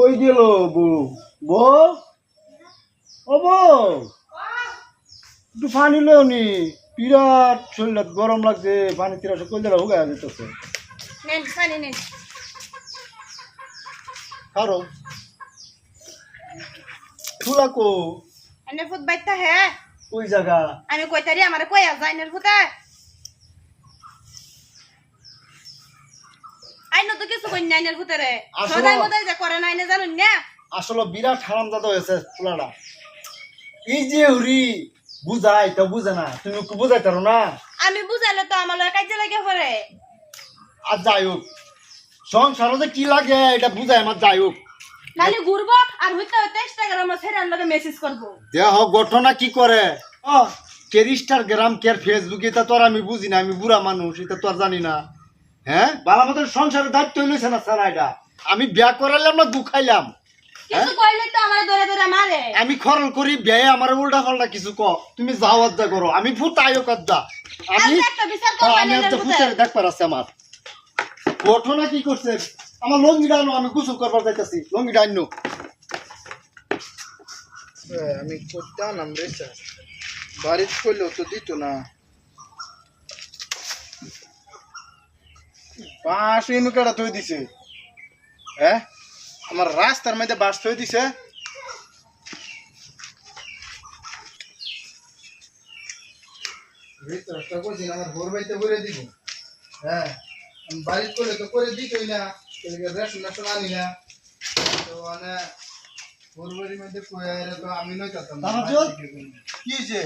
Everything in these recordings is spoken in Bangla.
কই গেল বউ? বউ? ও বউ? একটু পানি লো নি বিরাট শরীর গরম লাগছে পানি তিরাশে কই দিলে? হুগা নেন কারও তুলা কো? এনে ফুট বাইতা হে। ওই জায়গা আমি কইতারি আমারে কইয়া যাই নের ফুটা। ফুটারে আসলে- সদাই মদাই যে করে নাই না জানুন না। আসলে বিরাট হারামজাদা হয়েছে এই যে হুরি বুঝাই তো বুঝে না। তুমি বুঝাই পারো না? আমি বুঝাইলে তো আমার কাজে লাগে পরে আর যাই হোক যে কি লাগে এটা বুঝাই আমার যাই হোক। নালে ঘুরবো আর হইতে হইতে ইনস্টাগ্রামে ছেড়ে লগে মেসেজ করব। দেহ ঘটনা কি করে? ও। কে ইনস্টাগ্রাম কে ফেসবুক এটা তো আর আমি বুঝি না আমি বুড়া মানুষ এটা তো আর জানি না। হ্যাঁ? বালা মতো সংসারের দায়িত্ব হইলেছে না স্যার এটা। আমি বিয়া করাইলাম না দুখাইলাম কিছু কইলে তো আমার ধরে ধরে মারে। আমি খরল করি ব্যয় আমার উল্টা পাল্টা কিছু ক তুমি যাও আজ্জা করো আমি ফুট আয়ো কাদ্দা আমি হ্যাঁ, আমি একটা ফুটের দেখবার আছে আমার। ঘটনা কি করছে? আমার লঙ্গিটা আনো আমি গোসল করবার যাইতেছি। লঙ্গিটা আনো। আমি করতে আনাম রে স্যার? বাড়িতে করলেও তো দিত না। বাঁশ এনু কেডা থই দিছে? হ্যাঁ? আমার রাস্তার মধ্যে বাঁশ থই দিছে। আমার ভোর বাড়িতে করে দিব। হ্যাঁ আমি বাড়িতে করলে তো করে দিতই না রেশন রেশন আনি না। তো মানে বাড়ির মধ্যে আমি নই করতাম না। কি হয়েছে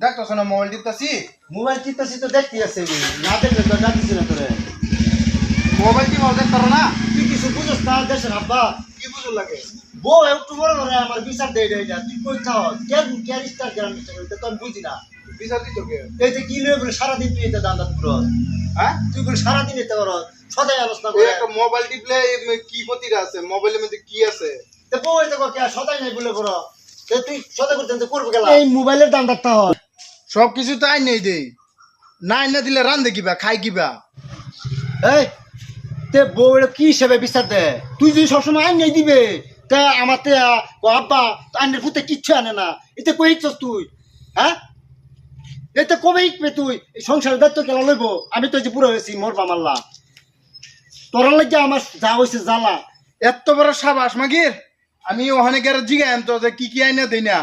দেখতো শোনা মোবাইল টিপতাছি? মোবাইল চিন্তাছি তো দেখতে আছে না দেখলে তো ডাকিছি না তোরে। মোবাইল টিপ দেখতো না? তুই কিছু বুঝস না দেশের আব্বা। কি বুঝুর লাগে? বউ একটু বড় করে আমার বিচার দেয় দেয় না তুই কই খাও কেন কেন ইনস্টাগ্রাম ইনস্টাগ্রাম এটা তো আমি বুঝি না। বিচার দিত কে? এই যে কি লয়ে বলে সারাদিন তুই এটা দান্দা পুরো হ্যাঁ? তুই বলে সারাদিন এটা করো সদাই আলোচনা করে। একটা মোবাইল টিপলে কি ক্ষতিটা আছে? মোবাইলের মধ্যে কি আছে? তে বউ এটা কর কে সদাই নাই বলে করো তুই সদাই করতে তো করবে গেলা এই মোবাইলের দান্দাটা হয়। সব কিছু তো আইন নেই দেই। নাই না দিলে রান্ধে কিবা খাই কিবা। এই তে বউ এটা কি হিসেবে বিচার দে? তুই যদি সবসময় আইন নাই দিবে তে আমার তে আব্বা আইনের ফুতে কিচ্ছু আনে না। এতে কই ইচ্ছস তুই? হ্যাঁ? এতে কবে ইকবে তুই? এই সংসারের দায়িত্ব কেলা লইব? আমি তো যে পুরো হয়েছি মরবা মাল্লা তোরা লাগে আমার যা হয়েছে জ্বালা। এত বড় সাবাস মাগির। আমি ওখানে গেলে জিগাইম তো যে কি কি আইনা দেই না।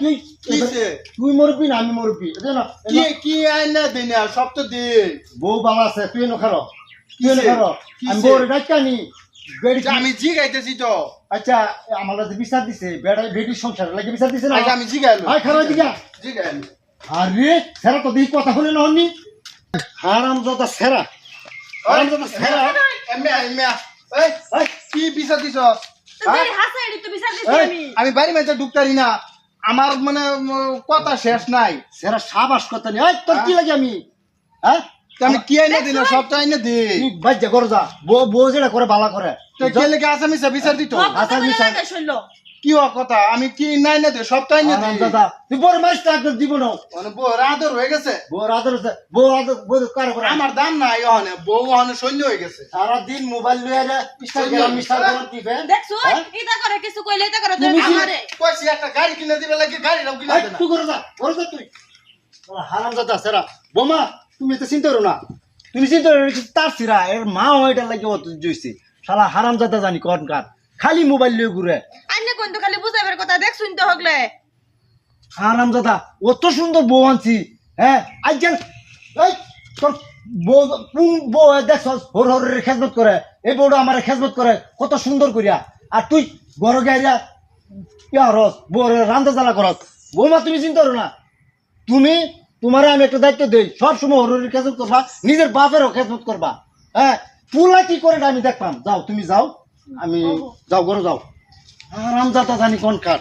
তুই কিসে? তুই মরবি না আমি মরবি। কি আইনা না সব তো দে। বউ বাবা আছে তুই এনে খারো। তুই এনে? খারো। আমি? বউর ডাক্তানি বেড়ি আমি জিগাইতেছি তো। আচ্ছা আমার যে বিচার দিছে বেড়াই বেটির সংসার লাগে বিচার দিছে না? আগে আমি জিগাইলো আয় খারাপ দিকা জিগাইলো আরে সেরা তো দিই কথা হলে না হননি। হারাম দাদা সেরা। হারাম দাদা সেরা। এমে এমে এই। কি বিচার দিছ? আমি। আমি বাড়ি ঢুকতারি না। আমার মানে কথা শেষ নাই। সেরা সাবাস কথা নেই। তোর কি লাগে আমি? হ্যাঁ তো আমি কি আইনা দিল সব তো আইনা দে। তুই বাজ্যা করো যা বউ বউ যেটা করে বালা করে। তো কে লেগে আসামি সে বিচার দিত? আসামি আচ্ছা, কি কথা? আমি কি নাই না দে সব তো আইনা দাদা তুই বড় দিব না মানে বউ আদর হয়ে গেছে? বউ আদর বউ আদর বউ কারও করে আমার দাম নাই ওখানে। বউ ওখানে সৈন্য হয়ে গেছে। সারাদিন মোবাইল লইয়া রে ইনস্টাগ্রাম ইনস্টাগ্রাম টিপে। দেখছ? এটা করে কিছু কইলে এটা করে তুমি আমারে। কইছি একটা গাড়ি কিনে দিবে লাগে গাড়িটাও কিনে এই, দে তুই করে যা করে যা তুই। হারাম দাদা সেরা। বোমা তুমি তো চিন্তা করো না। তুমি চিন্তা করো তার সিরা এর মা ওইটা লাগে অত জুইছে। শালা হারাম দাদা জানি কোন কার। খালি মোবাইল লয়ে ঘুরে। তো খালি বুঝাইবার কথা দেখ শুনতে হগলে। হারাম দাদা অত সুন্দর বউ আনছি হ্যাঁ? আজকাল এই তোর বউ বউ দেখছ হর হরের খেজমত করে এই বউটা আমার খেজমত করে কত সুন্দর করিয়া। আর তুই বড় গাইয়া ইয়া রস বউ রান্দা জ্বালা করস। বৌমা তুমি চিন্তা করো না। তুমি তোমার আমি একটা দায়িত্ব দেই সব সময় হরের খেজমত করবা নিজের বাপেরও খেজমত করবা হ্যাঁ? পুলা কি করে আমি দেখলাম যাও তুমি যাও আমি যাও ঘরে যাও। আরাম যাতা জানি কোন কার।